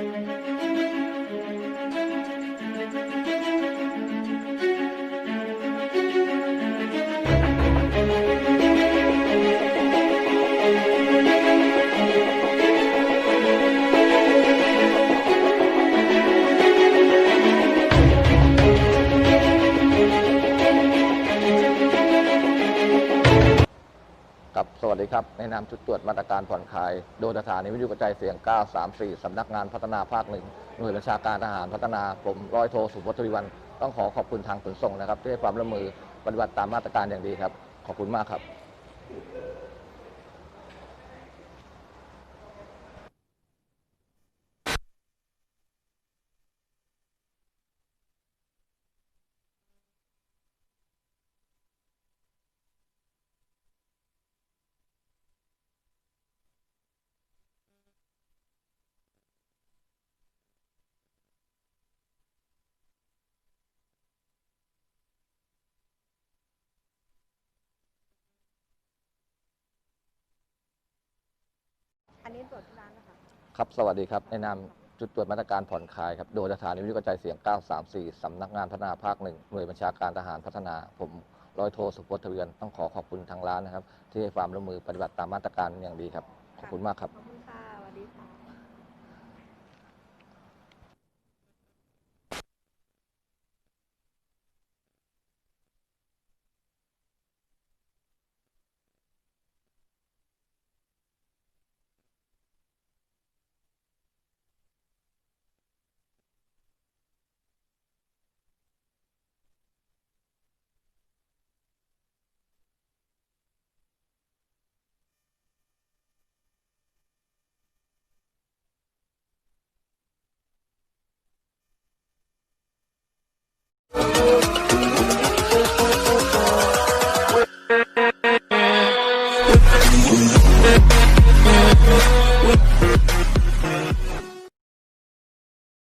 Thank you. ครับ สวัสดีครับ ในนามชุดตรวจมาตรการผ่อนคลาย โดยสถานีวิทยุกระจายเสียง 934 สำนักงานพัฒนาภาคหนึ่ง หน่วยประชาการทหารพัฒนาผมร้อยโทสุพจน์ทวีวัน ต้องขอขอบคุณทางขนส่งนะครับ ที่ให้ความร่วมมือปฏิบัติตามมาตรการอย่างดีครับ ขอบคุณมากครับ ตรวจที่ร้านนะคะ ครับ สวัสดีครับ ในนามจุดตรวจมาตรการผ่อนคลายครับ โดยสถานีวิทยุกระจายเสียง 934 สำนักงานพัฒนาภาคหนึ่งหน่วยบัญชาการทหารพัฒนา ผมร้อยโทสุพจน์ทวีวันต้องขอขอบคุณทางร้านนะครับ ที่ให้ความร่วมมือปฏิบัติตามมาตรการอย่างดีครับ ขอบคุณมากครับบ